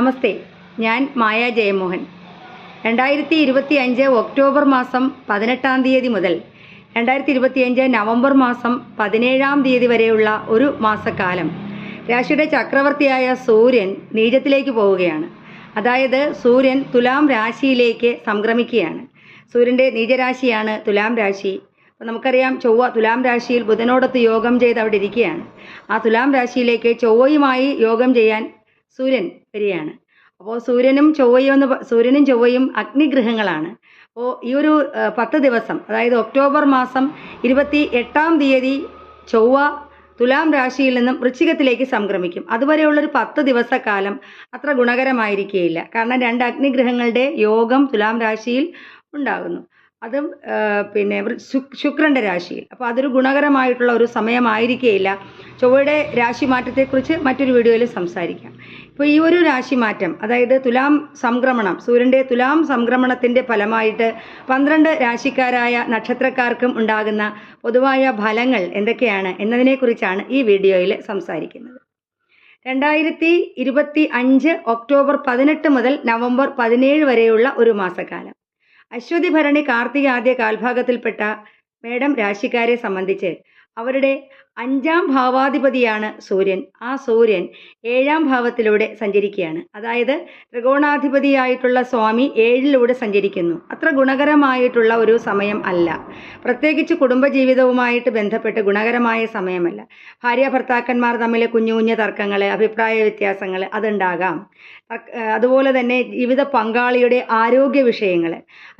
നമസ്തേ ഞാൻ മായ ജയമോഹൻ. രണ്ടായിരത്തി ഇരുപത്തി അഞ്ച് ഒക്ടോബർ മാസം പതിനെട്ടാം തീയതി മുതൽ രണ്ടായിരത്തി ഇരുപത്തിയഞ്ച് നവംബർ മാസം പതിനേഴാം തീയതി വരെയുള്ള ഒരു മാസക്കാലം. രാശിയുടെ ചക്രവർത്തിയായ സൂര്യൻ നീചത്തിലേക്ക് പോവുകയാണ്. അതായത് സൂര്യൻ തുലാം രാശിയിലേക്ക് സംക്രമിക്കുകയാണ്. സൂര്യന്റെ നീചരാശിയാണ് തുലാം രാശി. അപ്പോൾ നമുക്കറിയാം ചൊവ്വ തുലാം രാശിയിൽ ബുധനോടൊത്ത് യോഗം ചെയ്ത് അവിടെ ഇരിക്കുകയാണ്. ആ തുലാം രാശിയിലേക്ക് ചൊവ്വയുമായി യോഗം ചെയ്യാൻ സൂര്യൻ വരികയാണ്. അപ്പോൾ സൂര്യനും ചൊവ്വയും എന്ന് സൂര്യനും ചൊവ്വയും അഗ്നിഗ്രഹങ്ങളാണ്. അപ്പോൾ ഈ ഒരു പത്ത് ദിവസം അതായത് ഒക്ടോബർ മാസം ഇരുപത്തി എട്ടാം തീയതി ചൊവ്വ തുലാം രാശിയിൽ നിന്നും വൃശ്ചികത്തിലേക്ക് സംക്രമിക്കും. അതുവരെയുള്ളൊരു പത്ത് ദിവസക്കാലം അത്ര ഗുണകരമായിരിക്കുകയില്ല കാരണം രണ്ട് അഗ്നിഗ്രഹങ്ങളുടെ യോഗം തുലാം രാശിയിൽ ഉണ്ടാകുന്നു. അതും പിന്നെ ശുക്രന്റെ രാശിയിൽ അപ്പോൾ അതൊരു ഗുണകരമായിട്ടുള്ള ഒരു സമയമായിരിക്കേയില്ല. ചൊവ്വയുടെ രാശി മാറ്റത്തെക്കുറിച്ച് മറ്റൊരു വീഡിയോയിൽ സംസാരിക്കാം. ഇപ്പോൾ ഈ ഒരു രാശി മാറ്റം അതായത് തുലാം സംക്രമണം സൂര്യന്റെ തുലാം സംക്രമണത്തിന്റെ ഫലമായിട്ട് പന്ത്രണ്ട് രാശിക്കാരായ നക്ഷത്രക്കാർക്കും ഉണ്ടാകുന്ന പൊതുവായ ഫലങ്ങൾ എന്തൊക്കെയാണ് എന്നതിനെക്കുറിച്ചാണ് ഈ വീഡിയോയിൽ സംസാരിക്കുന്നത്. രണ്ടായിരത്തി ഇരുപത്തി അഞ്ച് ഒക്ടോബർ പതിനെട്ട് മുതൽ നവംബർ പതിനേഴ് വരെയുള്ള ഒരു മാസക്കാലം. അശ്വതി ഭരണി കാർത്തിക ആദ്യ കാൽഭാഗത്തിൽപ്പെട്ട മേടം രാശിക്കാരെ സംബന്ധിച്ച് അവരുടെ അഞ്ചാം ഭാവാധിപതിയാണ് സൂര്യൻ. ആ സൂര്യൻ ഏഴാം ഭാവത്തിലൂടെ സഞ്ചരിക്കുകയാണ്. അതായത് ത്രികോണാധിപതിയായിട്ടുള്ള സ്വാമി ഏഴിലൂടെ സഞ്ചരിക്കുന്നു. അത്ര ഗുണകരമായിട്ടുള്ള ഒരു സമയം അല്ല. പ്രത്യേകിച്ച് കുടുംബജീവിതവുമായിട്ട് ബന്ധപ്പെട്ട് ഗുണകരമായ സമയമല്ല. ഭാര്യ ഭർത്താക്കന്മാർ തമ്മിൽ കുഞ്ഞു കുഞ്ഞു തർക്കങ്ങൾ അഭിപ്രായ വ്യത്യാസങ്ങൾ അതുണ്ടാകാം. അതുപോലെ തന്നെ ജീവിത പങ്കാളിയുടെ ആരോഗ്യ വിഷയങ്ങൾ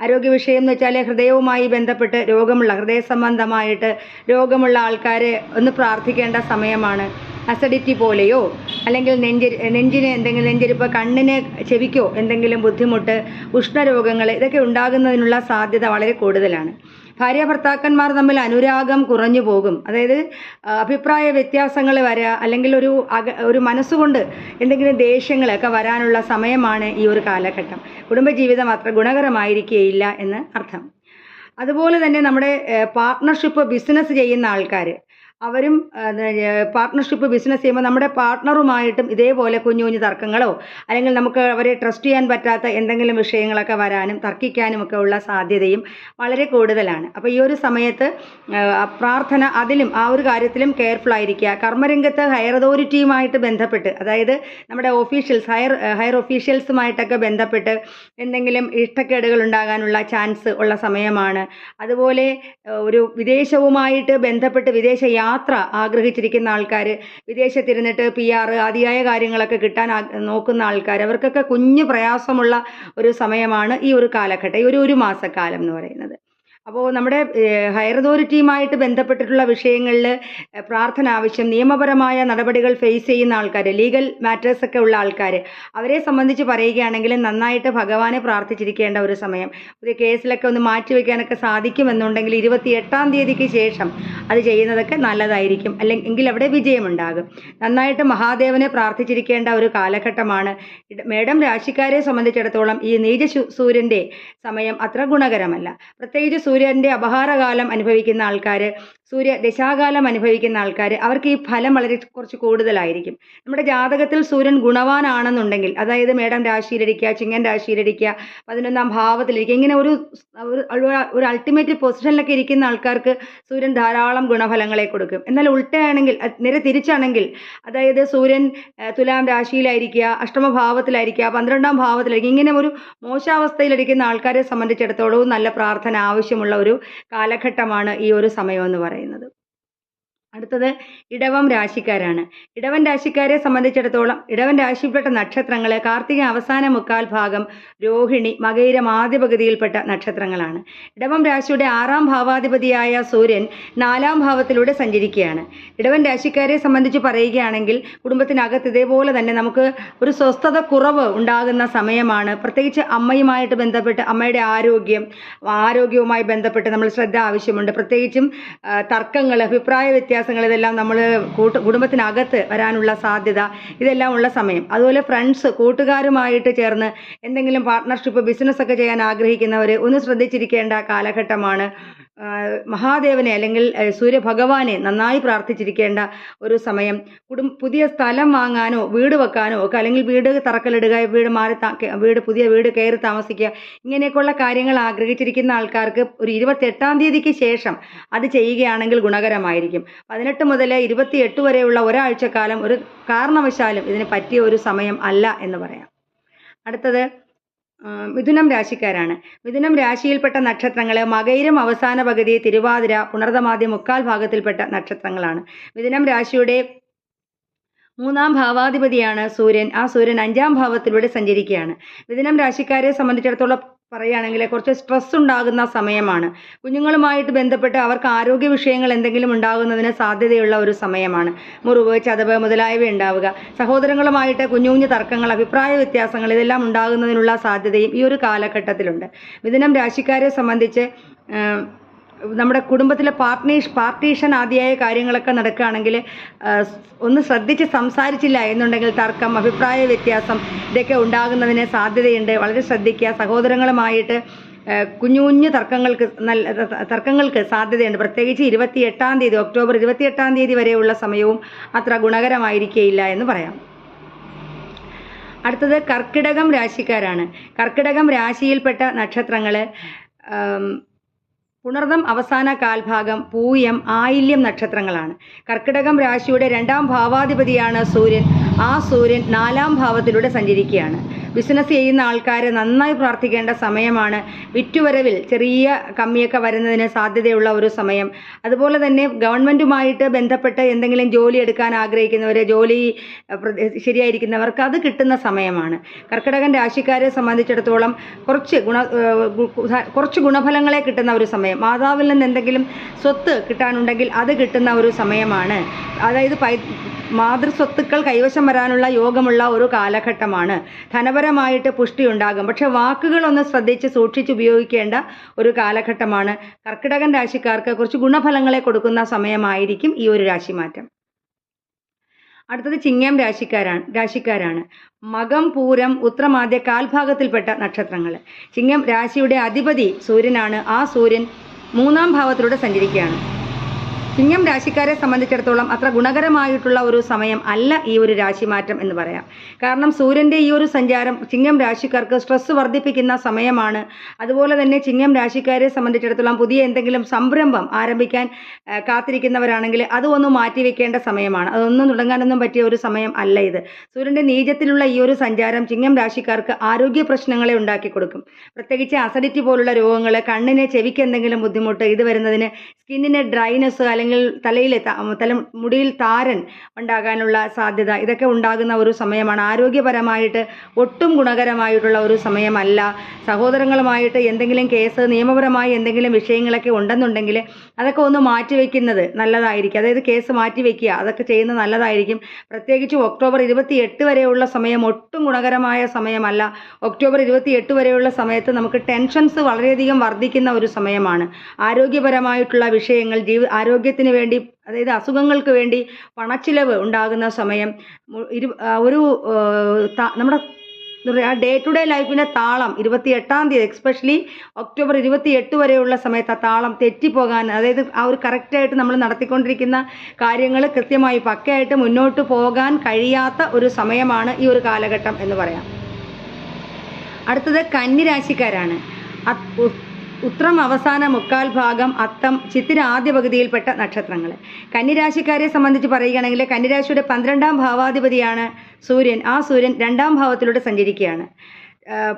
ആരോഗ്യ വിഷയം എന്ന് വെച്ചാൽ ഹൃദയവുമായി ബന്ധപ്പെട്ട് രോഗമുള്ള ഹൃദയ സംബന്ധമായിട്ട് രോഗമുള്ള ആൾക്കാരെ ഒന്ന് പ്രാർത്ഥിക്കേണ്ട സമയമാണ്. അസിഡിറ്റി പോലെയോ അല്ലെങ്കിൽ നെഞ്ചി നെഞ്ചിന് എന്തെങ്കിലും നെഞ്ചിരിപ്പ് കണ്ണിന് ചെവിക്കോ എന്തെങ്കിലും ബുദ്ധിമുട്ട് ഉഷ്ണരോഗങ്ങൾ ഇതൊക്കെ ഉണ്ടാകുന്നതിനുള്ള സാധ്യത വളരെ കൂടുതലാണ്. ഭാര്യ ഭർത്താക്കന്മാർ തമ്മിൽ അനുരാഗം കുറഞ്ഞു പോകും. അതായത് അഭിപ്രായ വ്യത്യാസങ്ങൾ വരിക അല്ലെങ്കിൽ ഒരു അക ഒരു മനസ്സുകൊണ്ട് എന്തെങ്കിലും ദേഷ്യങ്ങളൊക്കെ വരാനുള്ള സമയമാണ് ഈ ഒരു കാലഘട്ടം. കുടുംബജീവിതം അത്ര ഗുണകരമായിരിക്കുകയില്ല എന്ന് അർത്ഥം. അതുപോലെ തന്നെ നമ്മുടെ പാർട്ട്ണർഷിപ്പ് ബിസിനസ് ചെയ്യുന്ന ആൾക്കാർ അവരും പാർട്ട്ണർഷിപ്പ് ബിസിനസ് ചെയ്യുമ്പോൾ നമ്മുടെ പാർട്ട്ണറുമായിട്ടും ഇതേപോലെ കുഞ്ഞു കുഞ്ഞു തർക്കങ്ങളോ അല്ലെങ്കിൽ നമുക്ക് അവരെ ട്രസ്റ്റ് ചെയ്യാൻ പറ്റാത്ത എന്തെങ്കിലും വിഷയങ്ങളൊക്കെ വരാനും തർക്കിക്കാനും ഒക്കെ ഉള്ള സാധ്യതയും വളരെ കൂടുതലാണ്. അപ്പോൾ ഈ ഒരു സമയത്ത് പ്രാർത്ഥന അതിലും ആ ഒരു കാര്യത്തിലും കെയർഫുൾ ആയിരിക്കുക. കർമ്മരംഗത്ത് ഹയർ അതോറിറ്റിയുമായിട്ട് ബന്ധപ്പെട്ട് അതായത് നമ്മുടെ ഓഫീഷ്യൽസ് ഹയർ ഹയർ ഒഫീഷ്യൽസുമായിട്ടൊക്കെ ബന്ധപ്പെട്ട് എന്തെങ്കിലും ഇഷ്ടക്കേടുകൾ ഉണ്ടാകാനുള്ള ചാൻസ് ഉള്ള സമയമാണ്. അതുപോലെ ഒരു വിദേശവുമായിട്ട് ബന്ധപ്പെട്ട് വിദേശ യാത്ര ആഗ്രഹിച്ചിരിക്കുന്ന ആൾക്കാർ വിദേശത്തിരുന്നിട്ട് പി ആർ ആദിയായ കാര്യങ്ങളൊക്കെ കിട്ടാൻ നോക്കുന്ന ആൾക്കാർ അവർക്കൊക്കെ കുഞ്ഞു പ്രയാസമുള്ള ഒരു സമയമാണ് ഈ ഒരു കാലഘട്ടം ഈ ഒരു ഒരു മാസക്കാലം എന്ന് പറയുന്നത്. അപ്പോൾ നമ്മുടെ ഹയർ അതോറിറ്റിയുമായിട്ട് ബന്ധപ്പെട്ടിട്ടുള്ള വിഷയങ്ങളിൽ പ്രാർത്ഥന ആവശ്യം നിയമപരമായ നടപടികൾ ഫേസ് ചെയ്യുന്ന ആൾക്കാർ ലീഗൽ മാറ്റേഴ്സ് ഒക്കെ ഉള്ള ആൾക്കാർ അവരെ സംബന്ധിച്ച് പറയുകയാണെങ്കിൽ നന്നായിട്ട് ഭഗവാനെ പ്രാർത്ഥിച്ചിരിക്കേണ്ട ഒരു സമയം. പുതിയ കേസിലൊക്കെ ഒന്ന് മാറ്റി മാറ്റിവെക്കാനൊക്കെ സാധിക്കുമെന്നുണ്ടെങ്കിൽ ഇരുപത്തി എട്ടാം തീയതിക്ക് ശേഷം അത് ചെയ്യുന്നതൊക്കെ നല്ലതായിരിക്കും. അല്ലെങ്കിൽ എങ്കിൽ അവിടെ വിജയമുണ്ടാകും. നന്നായിട്ട് മഹാദേവനെ പ്രാർത്ഥിച്ചിരിക്കേണ്ട ഒരു കാലഘട്ടമാണ്. മേഡം രാശിക്കാരെ സംബന്ധിച്ചിടത്തോളം ഈ നീജ സൂര്യന്റെ സമയം അത്ര ഗുണകരമല്ല. പ്രത്യേകിച്ച് സൂര്യന്റെ അപഹാരകാലം അനുഭവിക്കുന്ന ആൾക്കാർ സൂര്യ ദശാകാലം അനുഭവിക്കുന്ന ആൾക്കാർ അവർക്ക് ഈ ഫലം വളരെ കുറച്ച് കൂടുതലായിരിക്കും. നമ്മുടെ ജാതകത്തിൽ സൂര്യൻ ഗുണവാനാണെന്നുണ്ടെങ്കിൽ അതായത് മേടം രാശിയിലിരിക്കുക ചിങ്ങൻ രാശിയിലിരിക്കുക പതിനൊന്നാം ഭാവത്തിലിരിക്കുക ഇങ്ങനെ ഒരു ഒരു- അൾട്ടിമേറ്റ് പൊസിഷനിലൊക്കെ ഇരിക്കുന്ന ആൾക്കാർക്ക് സൂര്യൻ ധാരാളം ഗുണഫലങ്ങളെ കൊടുക്കും. എന്നാൽ ഉൾട്ടയാണെങ്കിൽ നേരെ തിരിച്ചാണെങ്കിൽ അതായത് സൂര്യൻ തുലാം രാശിയിലായിരിക്കുക അഷ്ടമഭാവത്തിലായിരിക്കുക പന്ത്രണ്ടാം ഭാവത്തിലായിരിക്കുക ഇങ്ങനെ ഒരു മോശാവസ്ഥയിലിരിക്കുന്ന ആൾക്കാരെ സംബന്ധിച്ചിടത്തോളവും നല്ല പ്രാർത്ഥന ആവശ്യമുള്ള ഒരു കാലഘട്ടമാണ് ഈ ഒരു സമയം എന്ന് പറയുന്നത്. പറയുന്നത് അടുത്തത് ഇടവം രാശിക്കാരാണ്. ഇടവൻ രാശിക്കാരെ സംബന്ധിച്ചിടത്തോളം ഇടവൻ രാശിയിൽപ്പെട്ട നക്ഷത്രങ്ങൾ കാർത്തിക അവസാന മുക്കാൽ ഭാഗം രോഹിണി മകയിരം ആദ്യ പകുതിയിൽപ്പെട്ട നക്ഷത്രങ്ങളാണ്. ഇടവം രാശിയുടെ ആറാം ഭാവാധിപതിയായ സൂര്യൻ നാലാം ഭാവത്തിലൂടെ സഞ്ചരിക്കുകയാണ്. ഇടവൻ രാശിക്കാരെ സംബന്ധിച്ച് പറയുകയാണെങ്കിൽ കുടുംബത്തിനകത്ത് ഇതേപോലെ തന്നെ നമുക്ക് ഒരു സ്വസ്ഥത കുറവ് ഉണ്ടാകുന്ന സമയമാണ്. പ്രത്യേകിച്ച് അമ്മയുമായിട്ട് ബന്ധപ്പെട്ട് അമ്മയുടെ ആരോഗ്യം ആരോഗ്യവുമായി ബന്ധപ്പെട്ട് നമ്മൾ ശ്രദ്ധ ആവശ്യമുണ്ട്. പ്രത്യേകിച്ചും തർക്കങ്ങൾ അഭിപ്രായ വ്യത്യാസങ്ങൾ ഇതെല്ലാം നമ്മൾ കൂട്ട് കുടുംബത്തിനകത്ത് വരാനുള്ള സാധ്യത ഇതെല്ലാം ഉള്ള സമയം. അതുപോലെ ഫ്രണ്ട്സ് കൂട്ടുകാരുമായിട്ട് ചേർന്ന് എന്തെങ്കിലും പാർട്ട്ണർഷിപ്പ് ബിസിനസ്സൊക്കെ ചെയ്യാൻ ആഗ്രഹിക്കുന്നവർ ഒന്ന് ശ്രദ്ധിച്ചിരിക്കേണ്ട കാലഘട്ടമാണ് മഹാദേവനെ അല്ലെങ്കിൽ സൂര്യഭഗവാനെ നന്നായി പ്രാർത്ഥിച്ചിരിക്കേണ്ട ഒരു സമയം. കുടും പുതിയ സ്ഥലം വാങ്ങാനോ വീട് വെക്കാനോ ഒക്കെ അല്ലെങ്കിൽ വീട് തറക്കല്ലിടുക വീട് മാറി വീട് പുതിയ വീട് കയറി താമസിക്കുക ഇങ്ങനെയൊക്കെയുള്ള കാര്യങ്ങൾ ആഗ്രഹിച്ചിരിക്കുന്ന ആൾക്കാർക്ക് ഒരു ഇരുപത്തെട്ടാം തീയതിക്ക് ശേഷം അത് ചെയ്യുകയാണെങ്കിൽ ഗുണകരമായിരിക്കും. പതിനെട്ട് മുതൽ ഇരുപത്തിയെട്ട് വരെയുള്ള ഒരാഴ്ചക്കാലം ഒരു കാരണവശാലും ഇതിന് പറ്റിയ ഒരു സമയം അല്ല എന്ന് പറയാം. അടുത്തത് മിഥുനം രാശിക്കാരാണ്. മിഥുനം രാശിയിൽപ്പെട്ട നക്ഷത്രങ്ങൾ മകയിരം അവസാന പകുതി തിരുവാതിര പുണർതമാദ്യ മുക്കാൽ ഭാഗത്തിൽപ്പെട്ട നക്ഷത്രങ്ങളാണ്. മിഥുനം രാശിയുടെ മൂന്നാം ഭാവാധിപതിയാണ് സൂര്യൻ. ആ സൂര്യൻ അഞ്ചാം ഭാവത്തിലൂടെ സഞ്ചരിക്കുകയാണ്. മിഥുനം രാശിക്കാരെ സംബന്ധിച്ചിടത്തോളം പറയുകയാണെങ്കിൽ കുറച്ച് സ്ട്രെസ് ഉണ്ടാകുന്ന സമയമാണ്. കുഞ്ഞുങ്ങളുമായിട്ട് ബന്ധപ്പെട്ട് അവർക്ക് ആരോഗ്യ വിഷയങ്ങൾ എന്തെങ്കിലും ഉണ്ടാകുന്നതിന് സാധ്യതയുള്ള ഒരു സമയമാണ്. മുറിവ് ചതവ് മുതലായവ ഉണ്ടാവുക. സഹോദരങ്ങളുമായിട്ട് കുഞ്ഞു കുഞ്ഞു തർക്കങ്ങൾ അഭിപ്രായ വ്യത്യാസങ്ങൾ ഇതെല്ലാം ഉണ്ടാകുന്നതിനുള്ള സാധ്യതയും ഈ ഒരു കാലഘട്ടത്തിലുണ്ട്. മിഥുനം രാശിക്കാരെ സംബന്ധിച്ച് നമ്മുടെ കുടുംബത്തിലെ പാർട്ട്നേഷ് പാർട്ടീഷൻ ആദ്യമായ കാര്യങ്ങളൊക്കെ നടക്കുകയാണെങ്കിൽ ഒന്ന് ശ്രദ്ധിച്ച് സംസാരിച്ചില്ല എന്നുണ്ടെങ്കിൽ തർക്കം അഭിപ്രായ വ്യത്യാസം ഇതൊക്കെ ഉണ്ടാകുന്നതിന് സാധ്യതയുണ്ട്. വളരെ ശ്രദ്ധിക്കുക. സഹോദരങ്ങളുമായിട്ട് കുഞ്ഞു കുഞ്ഞു തർക്കങ്ങൾക്ക് നല്ല തർക്കങ്ങൾക്ക് സാധ്യതയുണ്ട്. പ്രത്യേകിച്ച് ഇരുപത്തി എട്ടാം തീയതി ഒക്ടോബർ ഇരുപത്തി എട്ടാം തീയതി വരെയുള്ള സമയവും അത്ര ഗുണകരമായിരിക്കുകയില്ല എന്ന് പറയാം. അടുത്തത് കർക്കിടകം രാശിക്കാരാണ്. കർക്കിടകം രാശിയിൽപ്പെട്ട നക്ഷത്രങ്ങൾ പുണർദം അവസാന കാൽഭാഗം പൂയം ആയില്യം നക്ഷത്രങ്ങളാണ്. കർക്കിടകം രാശിയുടെ രണ്ടാം ഭാവാധിപതിയാണ് സൂര്യൻ. ആ സൂര്യൻ നാലാം ഭാവത്തിലൂടെ സഞ്ചരിക്കുകയാണ്. ബിസിനസ് ചെയ്യുന്ന ആൾക്കാർ നന്നായി പ്രാർത്ഥിക്കേണ്ട സമയമാണ്. വിറ്റുവരവിൽ ചെറിയ കമ്മിയൊക്കെ വരുന്നതിന് സാധ്യതയുള്ള ഒരു സമയം. അതുപോലെ തന്നെ ഗവൺമെന്റുമായിട്ട് ബന്ധപ്പെട്ട് എന്തെങ്കിലും ജോലി എടുക്കാൻ ആഗ്രഹിക്കുന്നവർ ജോലി ശരിയായിരിക്കുന്നവർക്ക് അത് കിട്ടുന്ന സമയമാണ്. കർക്കിടകൻ രാശിക്കാരെ സംബന്ധിച്ചിടത്തോളം കുറച്ച് ഗുണ കുറച്ച് ഗുണഫലങ്ങളെ കിട്ടുന്ന ഒരു സമയം മാതാവിൽ നിന്ന് എന്തെങ്കിലും സ്വത്ത് കിട്ടാനുണ്ടെങ്കിൽ അത് കിട്ടുന്ന ഒരു സമയമാണ്. അതായത് പൈ മാതൃസ്വത്തുക്കൾ കൈവശം വരാനുള്ള യോഗമുള്ള ഒരു കാലഘട്ടമാണ്. ധനപരമായിട്ട് പുഷ്ടി ഉണ്ടാകും. പക്ഷെ വാക്കുകളൊന്ന് ശ്രദ്ധിച്ച് സൂക്ഷിച്ച് ഉപയോഗിക്കേണ്ട ഒരു കാലഘട്ടമാണ്. കർക്കിടകൻ രാശിക്കാർക്ക് കുറച്ച് ഗുണഫലങ്ങളെ കൊടുക്കുന്ന സമയമായിരിക്കും ഈ ഒരു രാശിമാറ്റം. അടുത്തത് ചിങ്ങം രാശിക്കാരാണ് രാശിക്കാരാണ്. മകം പൂരം ഉത്രമാദ്യ കാൽഭാഗത്തിൽപ്പെട്ട നക്ഷത്രങ്ങൾ ചിങ്ങം രാശിയുടെ അധിപതി സൂര്യനാണ്. ആ സൂര്യൻ മൂന്നാം ഭാവത്തിലൂടെ സഞ്ചരിക്കുകയാണ്. ചിങ്ങം രാശിക്കാരെ സംബന്ധിച്ചിടത്തോളം അത്ര ഗുണകരമായിട്ടുള്ള ഒരു സമയം അല്ല ഈ ഒരു രാശിമാറ്റം എന്ന് പറയാം. കാരണം സൂര്യന്റെ ഈ ഒരു സഞ്ചാരം ചിങ്ങം രാശിക്കാർക്ക് സ്ട്രെസ് വർദ്ധിപ്പിക്കുന്ന സമയമാണ്. അതുപോലെ തന്നെ ചിങ്ങം രാശിക്കാരെ സംബന്ധിച്ചിടത്തോളം പുതിയ എന്തെങ്കിലും സംരംഭം ആരംഭിക്കാൻ കാത്തിരിക്കുന്നവരാണെങ്കിൽ അത് ഒന്ന് മാറ്റിവെക്കേണ്ട സമയമാണ്. അതൊന്നും തുടങ്ങാനൊന്നും പറ്റിയ ഒരു സമയം അല്ല ഇത്. സൂര്യന്റെ നീചത്തിലുള്ള ഈ ഒരു സഞ്ചാരം ചിങ്ങം രാശിക്കാർക്ക് ആരോഗ്യ പ്രശ്നങ്ങളെ ഉണ്ടാക്കി കൊടുക്കും. പ്രത്യേകിച്ച് അസഡിറ്റി പോലുള്ള രോഗങ്ങൾ കണ്ണിന് ചെവിക്ക് എന്തെങ്കിലും ബുദ്ധിമുട്ട് ഇത് വരുന്നതിന് സ്കിന്നിന് ഡ്രൈനെസ് തലയിൽ തല മുടിയിൽ താരൻ ഉണ്ടാകാനുള്ള സാധ്യത ഇതൊക്കെ ഉണ്ടാകുന്ന ഒരു സമയമാണ്. ആരോഗ്യപരമായിട്ട് ഒട്ടും ഗുണകരമായിട്ടുള്ള ഒരു സമയമല്ല. സഹോദരങ്ങളുമായിട്ട് എന്തെങ്കിലും കേസ് നിയമപരമായി എന്തെങ്കിലും വിഷയങ്ങളൊക്കെ ഉണ്ടെന്നുണ്ടെങ്കിൽ അതൊക്കെ ഒന്ന് മാറ്റിവെക്കുന്നത് നല്ലതായിരിക്കും. അതായത് കേസ് മാറ്റിവെക്കുക അതൊക്കെ ചെയ്യുന്നത് നല്ലതായിരിക്കും. പ്രത്യേകിച്ച് ഒക്ടോബർ ഇരുപത്തി എട്ട് വരെയുള്ള സമയം ഒട്ടും ഗുണകരമായ സമയമല്ല. ഒക്ടോബർ ഇരുപത്തി എട്ട് വരെയുള്ള സമയത്ത് നമുക്ക് ടെൻഷൻസ് വളരെയധികം വർദ്ധിക്കുന്ന ഒരു സമയമാണ്. ആരോഗ്യപരമായിട്ടുള്ള വിഷയങ്ങൾ ജീവ ആരോഗ്യത്തിന് വേണ്ടി അതായത് അസുഖങ്ങൾക്ക് വേണ്ടി പണച്ചിലവ് ഉണ്ടാകുന്ന സമയം ഇരു ഒരു നമ്മുടെ ഡേ ടു ഡേ ലൈഫിന്റെ താളം ഇരുപത്തി എട്ടാം തീയതി എക്സ്പെഷ്യലി ഒക്ടോബർ ഇരുപത്തി എട്ട് വരെയുള്ള സമയത്ത് ആ താളം തെറ്റിപ്പോകാൻ അതായത് ആ ഒരു കറക്റ്റായിട്ട് നമ്മൾ നടത്തിക്കൊണ്ടിരിക്കുന്ന കാര്യങ്ങൾ കൃത്യമായി പക്കയായിട്ട് മുന്നോട്ട് പോകാൻ കഴിയാത്ത ഒരു സമയമാണ് ഈ ഒരു കാലഘട്ടം എന്ന് പറയാം. അടുത്തത് കന്നിരാശിക്കാരാണ്. ഉത്രം അവസാന മുക്കാൽ ഭാഗം അത്തം ചിത്തിര ആദ്യ പകുതിയിൽപ്പെട്ട നക്ഷത്രങ്ങൾ കന്നിരാശിക്കാരെ സംബന്ധിച്ച് പറയുകയാണെങ്കിൽ കന്നിരാശിയുടെ പന്ത്രണ്ടാം ഭാവാധിപതിയാണ് സൂര്യൻ. ആ സൂര്യൻ രണ്ടാം ഭാവത്തിലൂടെ സഞ്ചരിക്കുകയാണ്.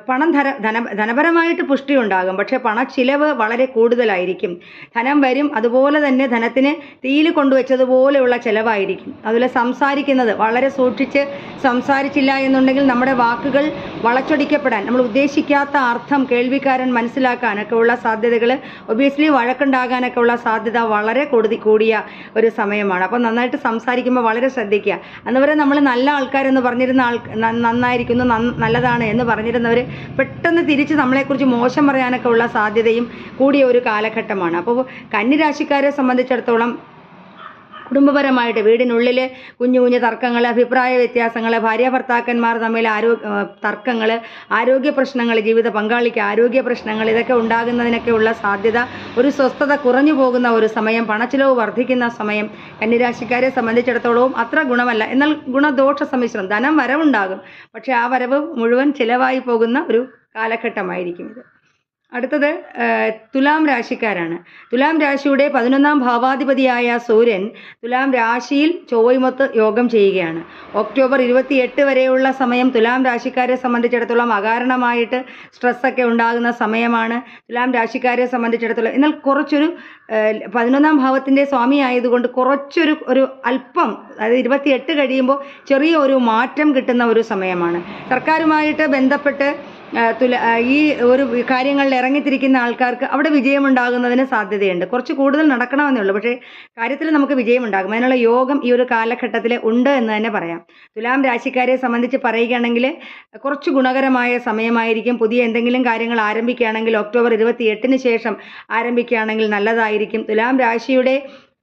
പണം ധന ധന ധനപരമായിട്ട് പുഷ്ടി ഉണ്ടാകും പണ ചിലവ് വളരെ കൂടുതലായിരിക്കും. ധനം വരും അതുപോലെ തന്നെ ധനത്തിന് തീയിൽ കൊണ്ടുവച്ചതുപോലെയുള്ള ചിലവായിരിക്കും. അതുപോലെ സംസാരിക്കുന്നത് വളരെ സൂക്ഷിച്ച് സംസാരിച്ചില്ല എന്നുണ്ടെങ്കിൽ നമ്മുടെ വാക്കുകൾ വളച്ചൊടിക്കപ്പെടാൻ നമ്മൾ ഉദ്ദേശിക്കാത്ത അർത്ഥം കേൾവിക്കാരൻ മനസ്സിലാക്കാനൊക്കെ ഉള്ള സാധ്യതകൾ ഒബിയസ്ലി വഴക്കുണ്ടാകാനൊക്കെ ഉള്ള സാധ്യത വളരെ കൂടുതൽ കൂടിയ ഒരു സമയമാണ്. അപ്പോൾ നന്നായിട്ട് സംസാരിക്കുമ്പോൾ വളരെ ശ്രദ്ധിക്കുക. അന്ന് വരെ നമ്മൾ നല്ല ആൾക്കാരെന്ന് പറഞ്ഞിരുന്ന ആൾ നന്നായിരിക്കുന്നു നല്ലതാണ് എന്ന് പറഞ്ഞിരുന്നവർ പെട്ടെന്ന് തിരിച്ച് നമ്മളെക്കുറിച്ച് മോശം പറയാനൊക്കെ ഉള്ള സാധ്യതയും കൂടിയ ഒരു കാലഘട്ടമാണ്. അപ്പോൾ കന്നിരാശിക്കാരെ സംബന്ധിച്ചിടത്തോളം കുടുംബപരമായിട്ട് വീടിനുള്ളിൽ കുഞ്ഞു കുഞ്ഞു തർക്കങ്ങൾ അഭിപ്രായ വ്യത്യാസങ്ങൾ ഭാര്യ ഭർത്താക്കന്മാർ തമ്മിൽ ആരോഗ്യ തർക്കങ്ങൾ ആരോഗ്യ പ്രശ്നങ്ങൾ ജീവിത പങ്കാളിക്ക് ആരോഗ്യ പ്രശ്നങ്ങൾ ഇതൊക്കെ ഉണ്ടാകുന്നതിനൊക്കെ ഉള്ള സാധ്യത ഒരു സ്വസ്ഥത കുറഞ്ഞു പോകുന്ന ഒരു സമയം പണച്ചിലവ് വർദ്ധിക്കുന്ന സമയം കന്നിരാശിക്കാരെ സംബന്ധിച്ചിടത്തോളവും അത്ര ഗുണമല്ല. എന്നാൽ ഗുണദോഷ സമ്മിശ്രം ധനം വരവുണ്ടാകും. പക്ഷേ ആ വരവ് മുഴുവൻ ചിലവായി പോകുന്ന ഒരു കാലഘട്ടമായിരിക്കും ഇത്. അടുത്തത് തുലാം രാശിക്കാരാണ്. തുലാം രാശിയുടെ പതിനൊന്നാം ഭാവാധിപതിയായ സൂര്യൻ തുലാം രാശിയിൽ ചൊവ്വയുമൊത്ത് യോഗം ചെയ്യുകയാണ്. ഒക്ടോബർ ഇരുപത്തിയെട്ട് വരെയുള്ള സമയം തുലാം രാശിക്കാരെ സംബന്ധിച്ചിടത്തോളം അകാരണമായിട്ട് സ്ട്രെസ്സൊക്കെ ഉണ്ടാകുന്ന സമയമാണ് തുലാം രാശിക്കാരെ സംബന്ധിച്ചിടത്തോളം. എന്നാൽ കുറച്ചൊരു പതിനൊന്നാം ഭാവത്തിന്റെ സ്വാമി ആയതുകൊണ്ട് കുറച്ചൊരു ഒരു അല്പം അതായത് ഇരുപത്തിയെട്ട് കഴിയുമ്പോൾ ചെറിയ ഒരു മാറ്റം കിട്ടുന്ന ഒരു സമയമാണ്. സർക്കാരുമായിട്ട് ബന്ധപ്പെട്ട് തുല ഈ ഒരു കാര്യങ്ങളിൽ ഇറങ്ങിത്തിരിക്കുന്ന ആൾക്കാർക്ക് അവിടെ വിജയമുണ്ടാകുന്നതിന് സാധ്യതയുണ്ട്. കുറച്ച് കൂടുതൽ നടക്കണമെന്നേ ഉള്ളൂ. പക്ഷേ കാര്യത്തിൽ നമുക്ക് വിജയമുണ്ടാകും. അതിനുള്ള യോഗം ഈ ഒരു കാലഘട്ടത്തിൽ ഉണ്ട് എന്ന് തന്നെ പറയാം. തുലാം രാശിക്കാരെ സംബന്ധിച്ച് പറയുകയാണെങ്കിൽ കുറച്ച് ഗുണകരമായ സമയമായിരിക്കും. പുതിയ എന്തെങ്കിലും കാര്യങ്ങൾ ആരംഭിക്കുകയാണെങ്കിൽ ഒക്ടോബർ ഇരുപത്തി എട്ടിന് ശേഷം ആരംഭിക്കുകയാണെങ്കിൽ നല്ലതായിരിക്കും. തുലാം രാശിയുടെ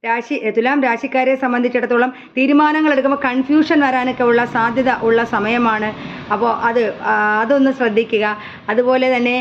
രാശി തുലാം രാശിക്കാരെ സംബന്ധിച്ചിടത്തോളം തീരുമാനങ്ങൾ എടുക്കുമ്പോൾ കൺഫ്യൂഷൻ വരാനൊക്കെ ഉള്ള സാധ്യത ഉള്ള സമയമാണ് അപ്പോൾ അത് അതൊന്ന് ശ്രദ്ധിക്കുക. അതുപോലെ തന്നെ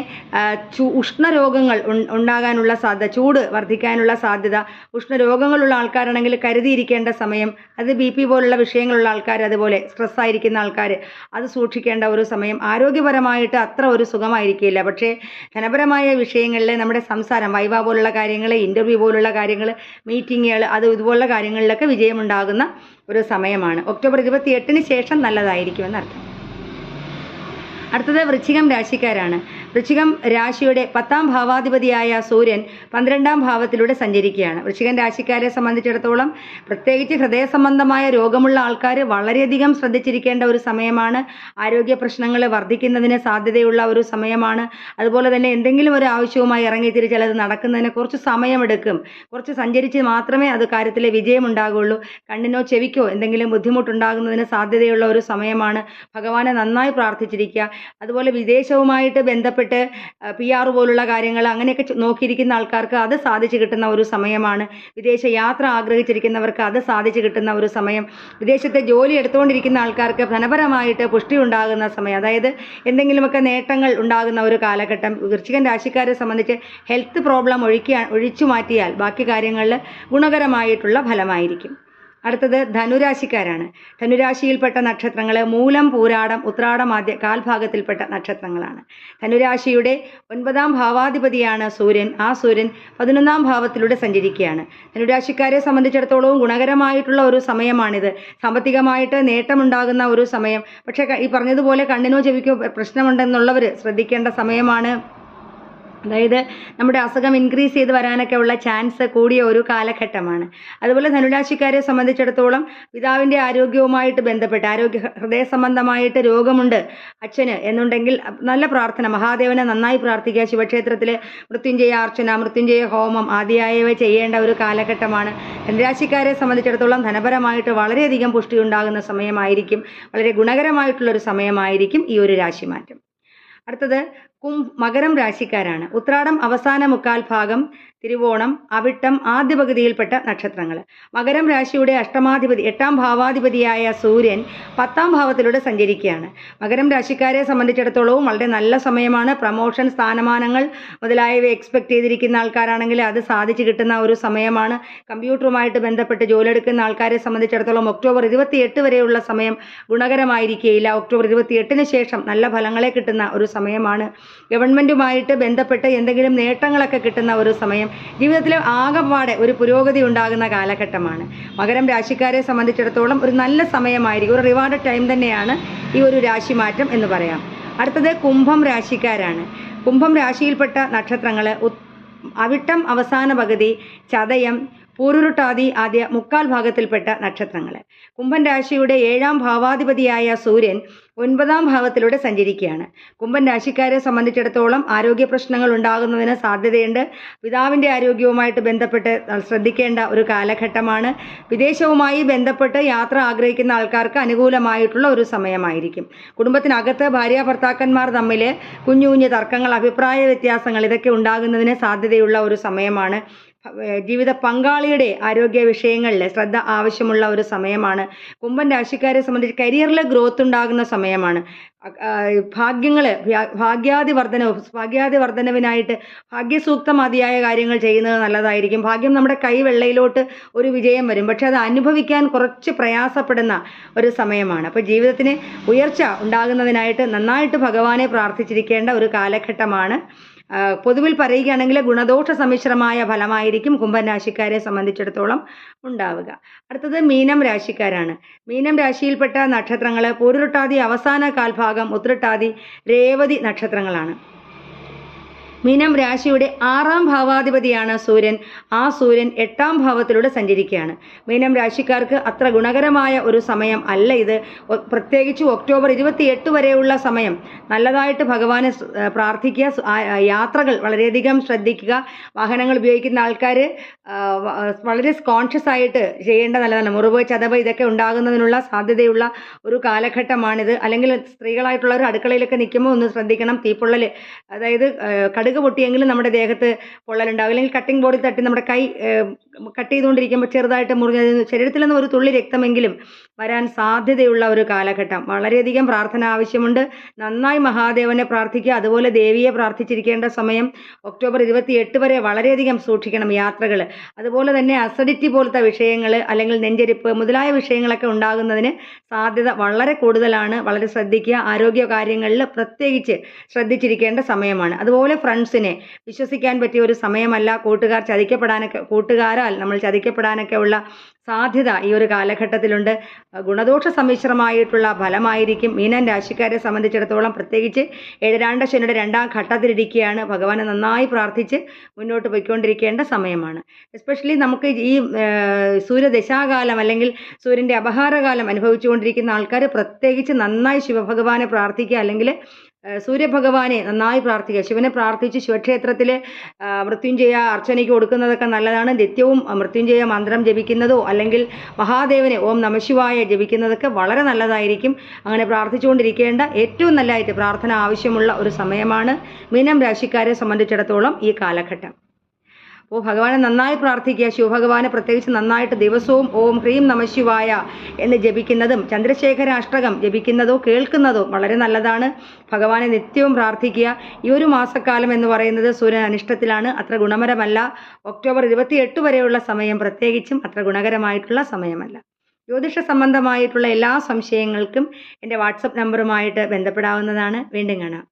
ഉഷ്ണരോഗങ്ങൾ ഉണ്ടാകാനുള്ള സാധ്യത ചൂട് വർദ്ധിക്കാനുള്ള സാധ്യത. ഉഷ്ണരോഗങ്ങളുള്ള ആൾക്കാരാണെങ്കിൽ കരുതിയിരിക്കേണ്ട സമയം അത് ബി പി പോലുള്ള വിഷയങ്ങളുള്ള ആൾക്കാർ അതുപോലെ സ്ട്രെസ് ആയിരിക്കുന്ന ആൾക്കാർ അത് സൂക്ഷിക്കേണ്ട ഒരു സമയം. ആരോഗ്യപരമായിട്ട് അത്ര ഒരു സുഖമായിരിക്കില്ല. പക്ഷേ ധനപരമായ വിഷയങ്ങളിൽ നമ്മുടെ സംസാരം വൈവ പോലുള്ള കാര്യങ്ങൾ ഇന്റർവ്യൂ പോലുള്ള കാര്യങ്ങൾ മീറ്റിങ്ങുകൾ അത് ഇതുപോലുള്ള കാര്യങ്ങളിലൊക്കെ വിജയമുണ്ടാകുന്ന ഒരു സമയമാണ്. ഒക്ടോബർ ഇരുപത്തി എട്ടിന് ശേഷം നല്ലതായിരിക്കുമെന്നർത്ഥം. അടുത്തത് വൃശ്ചികം രാശിക്കാരാണ്. വൃശ്ചികം രാശിയുടെ പത്താം ഭാവാധിപതിയായ സൂര്യൻ പന്ത്രണ്ടാം ഭാവത്തിലൂടെ സഞ്ചരിക്കുകയാണ്. വൃശ്ചികൻ രാശിക്കാരെ സംബന്ധിച്ചിടത്തോളം പ്രത്യേകിച്ച് ഹൃദയ സംബന്ധമായ രോഗമുള്ള ആൾക്കാർ വളരെയധികം ശ്രദ്ധിച്ചിരിക്കേണ്ട ഒരു സമയമാണ്. ആരോഗ്യ പ്രശ്നങ്ങൾ വർദ്ധിക്കുന്നതിന് സാധ്യതയുള്ള ഒരു സമയമാണ്. അതുപോലെ തന്നെ എന്തെങ്കിലും ഒരു ആവശ്യവുമായി ഇറങ്ങിത്തിരിച്ചാൽ അത് നടക്കുന്നതിന് കുറച്ച് സമയമെടുക്കും. കുറച്ച് സഞ്ചരിച്ച് മാത്രമേ അത് കാര്യത്തിലെ വിജയം വിജയമുണ്ടാകുള്ളൂ കണ്ണിനോ ചെവിക്കോ എന്തെങ്കിലും ബുദ്ധിമുട്ടുണ്ടാകുന്നതിന് സാധ്യതയുള്ള ഒരു സമയമാണ്. ഭഗവാനെ നന്നായി പ്രാർത്ഥിച്ചിരിക്കുക. അതുപോലെ വിദേശവുമായിട്ട് ബന്ധപ്പെട്ട് പി ആർ പോലുള്ള കാര്യങ്ങൾ അങ്ങനെയൊക്കെ നോക്കിയിരിക്കുന്ന ആൾക്കാർക്ക് അത് സാധിച്ചു കിട്ടുന്ന ഒരു സമയമാണ്. വിദേശ യാത്ര ആഗ്രഹിച്ചിരിക്കുന്നവർക്ക് അത് സാധിച്ചു കിട്ടുന്ന ഒരു സമയം. വിദേശത്തെ ജോലി എടുത്തുകൊണ്ടിരിക്കുന്ന ആൾക്കാർക്ക് ധനപരമായിട്ട് പുഷ്ടി ഉണ്ടാകുന്ന സമയം. അതായത് എന്തെങ്കിലുമൊക്കെ നേട്ടങ്ങൾ ഉണ്ടാകുന്ന ഒരു കാലഘട്ടം. വൃശ്ചികൻ രാശിക്കാരെ സംബന്ധിച്ച് ഹെൽത്ത് പ്രോബ്ലം ഒഴിക്കുക ഒഴിച്ചു മാറ്റിയാൽ ബാക്കി കാര്യങ്ങളിൽ ഗുണകരമായിട്ടുള്ള ഫലമായിരിക്കും. അടുത്തത് ധനുരാശിക്കാരാണ്. ധനുരാശിയിൽപ്പെട്ട നക്ഷത്രങ്ങൾ മൂലം പൂരാടം ഉത്രാടം ആദ്യ കാൽഭാഗത്തിൽപ്പെട്ട നക്ഷത്രങ്ങളാണ്. ധനുരാശിയുടെ ഒൻപതാം ഭാവാധിപതിയാണ് സൂര്യൻ. ആ സൂര്യൻ പതിനൊന്നാം ഭാവത്തിലൂടെ സഞ്ചരിക്കുകയാണ്. ധനുരാശിക്കാരെ സംബന്ധിച്ചിടത്തോളം ഗുണകരമായിട്ടുള്ള ഒരു സമയമാണിത്. സാമ്പത്തികമായിട്ട് നേട്ടമുണ്ടാകുന്ന ഒരു സമയം. പക്ഷേ ഈ പറഞ്ഞതുപോലെ കണ്ണിനോ ചെവിക്കോ പ്രശ്നമുണ്ടെന്നുള്ളവർ ശ്രദ്ധിക്കേണ്ട സമയമാണ് അതായത് നമ്മുടെ അസുഖം ഇൻക്രീസ് ചെയ്ത് വരാനൊക്കെ ഉള്ള ചാൻസ് കൂടിയ ഒരു കാലഘട്ടമാണ്. അതുപോലെ ധനുരാശിക്കാരെ സംബന്ധിച്ചിടത്തോളം പിതാവിന്റെ ആരോഗ്യവുമായിട്ട് ബന്ധപ്പെട്ട് ആരോഗ്യ ഹൃദയ സംബന്ധമായിട്ട് രോഗമുണ്ട് അച്ഛന് എന്നുണ്ടെങ്കിൽ നല്ല പ്രാർത്ഥന മഹാദേവനെ നന്നായി പ്രാർത്ഥിക്കുക ശിവക്ഷേത്രത്തിൽ മൃത്യുഞ്ജയ അർച്ചന മൃത്യുഞ്ജയ ഹോമം ആദിയായവ ചെയ്യേണ്ട ഒരു കാലഘട്ടമാണ്. ധനുരാശിക്കാരെ സംബന്ധിച്ചിടത്തോളം ധനപരമായിട്ട് വളരെയധികം പുഷ്ടി ഉണ്ടാകുന്ന സമയമായിരിക്കും വളരെ ഗുണകരമായിട്ടുള്ളൊരു സമയമായിരിക്കും ഈ ഒരു രാശിമാറ്റം. അടുത്തത് കും മകരം രാശിക്കാരാണ്. ഉത്രാടം അവസാന മുക്കാൽ ഭാഗം തിരുവോണം അവിട്ടം ആദ്യ പകുതിയിൽപ്പെട്ട നക്ഷത്രങ്ങൾ. മകരം രാശിയുടെ അഷ്ടമാധിപതി എട്ടാം ഭാവാധിപതിയായ സൂര്യൻ പത്താം ഭാവത്തിലൂടെ സഞ്ചരിക്കുകയാണ്. മകരം രാശിക്കാരെ സംബന്ധിച്ചിടത്തോളവും വളരെ നല്ല സമയമാണ്. പ്രമോഷൻ സ്ഥാനമാനങ്ങൾ മുതലായവ എക്സ്പെക്ട് ചെയ്തിരിക്കുന്ന ആൾക്കാരാണെങ്കിൽ അത് സാധിച്ചു കിട്ടുന്ന ഒരു സമയമാണ്. കമ്പ്യൂട്ടറുമായിട്ട് ബന്ധപ്പെട്ട് ജോലിയെടുക്കുന്ന ആൾക്കാരെ സംബന്ധിച്ചിടത്തോളം ഒക്ടോബർ ഇരുപത്തിയെട്ട് വരെയുള്ള സമയം ഗുണകരമായിരിക്കുകയില്ല ഒക്ടോബർ ഇരുപത്തിയെട്ടിന് ശേഷം നല്ല ഫലങ്ങളെ കിട്ടുന്ന ഒരു സമയമാണ്. ഗവൺമെന്റുമായിട്ട് ബന്ധപ്പെട്ട് എന്തെങ്കിലും നേട്ടങ്ങളൊക്കെ കിട്ടുന്ന ഒരു സമയം ജീവിതത്തിൽ ആകെപ്പാടെ ഒരു പുരോഗതി ഉണ്ടാകുന്ന കാലഘട്ടമാണ്. മകരം രാശിക്കാരെ സംബന്ധിച്ചിടത്തോളം ഒരു നല്ല സമയമായിരിക്കും. ഒരു റിവാർഡ് ടൈം തന്നെയാണ് ഈ ഒരു രാശി മാറ്റം എന്ന് പറയാം. അടുത്തത് കുംഭം രാശിക്കാരാണ്. കുംഭം രാശിയിൽപ്പെട്ട നക്ഷത്രങ്ങൾ അവിട്ടം അവസാന പകുതി ചതയം പൂരുരുട്ടാതി ആദ്യ മുക്കാൽ ഭാഗത്തിൽപ്പെട്ട നക്ഷത്രങ്ങൾ കുംഭൻ രാശിയുടെ ഏഴാം ഭാവാധിപതിയായ സൂര്യൻ ഒൻപതാം ഭാവത്തിലൂടെ സഞ്ചരിക്കുകയാണ്. കുംഭൻ രാശിക്കാരെ സംബന്ധിച്ചിടത്തോളം ആരോഗ്യ പ്രശ്നങ്ങൾ ഉണ്ടാകുന്നതിന് സാധ്യതയുണ്ട്. പിതാവിന്റെ ആരോഗ്യവുമായിട്ട് ബന്ധപ്പെട്ട് ശ്രദ്ധിക്കേണ്ട ഒരു കാലഘട്ടമാണ്. വിദേശവുമായി ബന്ധപ്പെട്ട് യാത്ര ആഗ്രഹിക്കുന്ന ആൾക്കാർക്ക് അനുകൂലമായിട്ടുള്ള ഒരു സമയമായിരിക്കും. കുടുംബത്തിനകത്ത് ഭാര്യ ഭർത്താക്കന്മാർ തമ്മിൽ കുഞ്ഞു കുഞ്ഞു തർക്കങ്ങൾ അഭിപ്രായ വ്യത്യാസങ്ങൾ ഇതൊക്കെ ഉണ്ടാകുന്നതിന് സാധ്യതയുള്ള ഒരു സമയമാണ്. ജീവിത പങ്കാളിയുടെ ആരോഗ്യ വിഷയങ്ങളിൽ ശ്രദ്ധ ആവശ്യമുള്ള ഒരു സമയമാണ്. കുംഭൻ രാശിക്കാരെ സംബന്ധിച്ച് കരിയറിൽ ഗ്രോത്ത് ഉണ്ടാകുന്ന സമയമാണ്. ഭാഗ്യങ്ങൾ ഭാഗ്യാതി വർധന ഭാഗ്യാതി വർധനവിനായിട്ട് ഭാഗ്യസൂക്തമതിയായ കാര്യങ്ങൾ ചെയ്യുന്നത് നല്ലതായിരിക്കും. ഭാഗ്യം നമ്മുടെ കൈവെള്ളയിലോട്ട് ഒരു വിജയം വരും. പക്ഷെ അത് അനുഭവിക്കാൻ കുറച്ച് പ്രയാസപ്പെടുന്ന ഒരു സമയമാണ്. അപ്പോൾ ജീവിതത്തിന് ഉയർച്ച ഉണ്ടാകുന്നതിനായിട്ട് നന്നായിട്ട് ഭഗവാനെ പ്രാർത്ഥിച്ചിരിക്കേണ്ട ഒരു കാലഘട്ടമാണ്. പൊതുവിൽ പറയുകയാണെങ്കിൽ ഗുണദോഷ സമ്മിശ്രമായ ഫലമായിരിക്കും കുംഭം രാശിക്കാരെ സംബന്ധിച്ചിടത്തോളം ഉണ്ടാവുക. അടുത്തത് മീനം രാശിക്കാരാണ്. മീനം രാശിയിൽപ്പെട്ട നക്ഷത്രങ്ങൾ പൂരുരുട്ടാതി അവസാന കാൽഭാഗം ഉത്രട്ടാതി രേവതി നക്ഷത്രങ്ങളാണ്. മീനം രാശിയുടെ ആറാം ഭാവാധിപതിയാണ് സൂര്യൻ. ആ സൂര്യൻ എട്ടാം ഭാവത്തിലൂടെ സഞ്ചരിക്കുകയാണ്. മീനം രാശിക്കാർക്ക് അത്ര ഗുണകരമായ ഒരു സമയം അല്ല ഇത്. പ്രത്യേകിച്ച് ഒക്ടോബർ ഇരുപത്തിയെട്ട് വരെയുള്ള സമയം. നല്ലതായിട്ട് ഭഗവാനെ പ്രാർത്ഥിക്കുക യാത്രകൾ വളരെയധികം ശ്രദ്ധിക്കുക. വാഹനങ്ങൾ ഉപയോഗിക്കുന്ന ആൾക്കാർ വളരെ കോൺഷ്യസ് ആയിട്ട് ചെയ്യേണ്ട നല്ലതാണ് മുറിവ് ചതവ് ഇതൊക്കെ ഉണ്ടാകുന്നതിനുള്ള സാധ്യതയുള്ള ഒരു കാലഘട്ടമാണിത്. അല്ലെങ്കിൽ സ്ത്രീകളായിട്ടുള്ളവർ അടുക്കളയിലൊക്കെ നിൽക്കുമ്പോൾ ഒന്ന് ശ്രദ്ധിക്കണം. തീപ്പൊള്ളൽ അതായത് ഏഹ്, കടുക് പൊട്ടിയെങ്കിലും നമ്മുടെ ദേഹത്ത് പൊള്ളലുണ്ടാകും. അല്ലെങ്കിൽ കട്ടിംഗ് ബോർഡിൽ തട്ടി നമ്മുടെ കൈ കട്ട് ചെയ്തുകൊണ്ടിരിക്കുമ്പോൾ ചെറുതായിട്ട് മുറിഞ്ഞ ശരീരത്തിൽ നിന്ന് ഒരു തുള്ളി രക്തമെങ്കിലും വരാൻ സാധ്യതയുള്ള ഒരു കാലഘട്ടം. വളരെയധികം പ്രാർത്ഥന ആവശ്യമുണ്ട്. നന്നായി മഹാദേവനെ പ്രാർത്ഥിക്കുക അതുപോലെ ദേവിയെ പ്രാർത്ഥിച്ചിരിക്കേണ്ട സമയം ഒക്ടോബർ ഇരുപത്തിയെട്ട് വരെ വളരെയധികം സൂക്ഷിക്കണം യാത്രകൾ അതുപോലെ തന്നെ അസിഡിറ്റി പോലത്തെ വിഷയങ്ങൾ അല്ലെങ്കിൽ നെഞ്ചരിപ്പ് മുതലായ വിഷയങ്ങളൊക്കെ ഉണ്ടാകുന്നതിന് സാധ്യത വളരെ കൂടുതലാണ്. വളരെ ശ്രദ്ധിക്കുക. ആരോഗ്യ കാര്യങ്ങളിൽ പ്രത്യേകിച്ച് ശ്രദ്ധിച്ചിരിക്കേണ്ട സമയമാണ്. അതുപോലെ ഫ്രണ്ട്സിനെ വിശ്വസിക്കാൻ പറ്റിയ ഒരു സമയമല്ല. കൂട്ടുകാർ ചതിക്കപ്പെടാനൊക്കെ കൂട്ടുകാരാൽ നമ്മൾ ചതിക്കപ്പെടാനൊക്കെ ഉള്ള സാധ്യത ഈ ഒരു കാലഘട്ടത്തിലുണ്ട്. ഗുണദോഷ സമ്മിശ്രമായിട്ടുള്ള ഫലമായിരിക്കും മീനൻ രാശിക്കാരെ സംബന്ധിച്ചിടത്തോളം പ്രത്യേകിച്ച് ഏഴരാണ്ട ശനിയുടെ രണ്ടാം ഘട്ടത്തിലിരിക്കുകയാണ് ഭഗവാനെ നന്നായി പ്രാർത്ഥിച്ച് മുന്നോട്ട് പോയിക്കൊണ്ടിരിക്കേണ്ട സമയമാണ്. എസ്പെഷ്യലി നമുക്ക് ഈ സൂര്യദശാകാലം അല്ലെങ്കിൽ സൂര്യന്റെ അപഹാരകാലം അനുഭവിച്ചുകൊണ്ടിരിക്കുന്ന ആൾക്കാർ പ്രത്യേകിച്ച് നന്നായി ശിവഭഗവാനെ പ്രാർത്ഥിക്കുക അല്ലെങ്കിൽ സൂര്യഭഗവാനെ നന്നായി പ്രാർത്ഥിക്കുക. ശിവനെ പ്രാർത്ഥിച്ച് ശിവക്ഷേത്രത്തിൽ മൃത്യുഞ്ജയ അർച്ചനയ്ക്ക് കൊടുക്കുന്നതൊക്കെ നല്ലതാണ്. നിത്യവും മൃത്യുഞ്ജയ മന്ത്രം ജപിക്കുന്നതോ അല്ലെങ്കിൽ മഹാദേവനെ ഓം നമശിവായ ജപിക്കുന്നതൊക്കെ വളരെ നല്ലതായിരിക്കും. അങ്ങനെ പ്രാർത്ഥിച്ചുകൊണ്ടിരിക്കേണ്ട ഏറ്റവും നല്ലതായിട്ട് പ്രാർത്ഥന ആവശ്യമുള്ള ഒരു സമയമാണ്. മീനം രാശിക്കാരെ സംബന്ധിച്ചിടത്തോളം ഈ കാലഘട്ടം. അപ്പോൾ ഭഗവാനെ നന്നായി പ്രാർത്ഥിക്കുക. ശിവഭഗവാനെ പ്രത്യേകിച്ച് നന്നായിട്ട് ദിവസവും ഓം ഹ്രീം നമശിവായ എന്ന് ജപിക്കുന്നതും ചന്ദ്രശേഖര അഷ്ടകം ജപിക്കുന്നതോ കേൾക്കുന്നതോ വളരെ നല്ലതാണ്. ഭഗവാനെ നിത്യവും പ്രാർത്ഥിക്കുക. ഈ ഒരു മാസക്കാലം എന്ന് പറയുന്നത് സൂര്യൻ അനിഷ്ടത്തിലാണ്. അത്ര ഗുണമരമല്ല ഒക്ടോബർ ഇരുപത്തിയെട്ട് വരെയുള്ള സമയം പ്രത്യേകിച്ചും അത്ര ഗുണകരമായിട്ടുള്ള സമയമല്ല. ജ്യോതിഷ സംബന്ധമായിട്ടുള്ള എല്ലാ സംശയങ്ങൾക്കും എന്റെ വാട്സപ്പ് നമ്പറുമായിട്ട് ബന്ധപ്പെടാവുന്നതാണ്. വീണ്ടും കാണാം.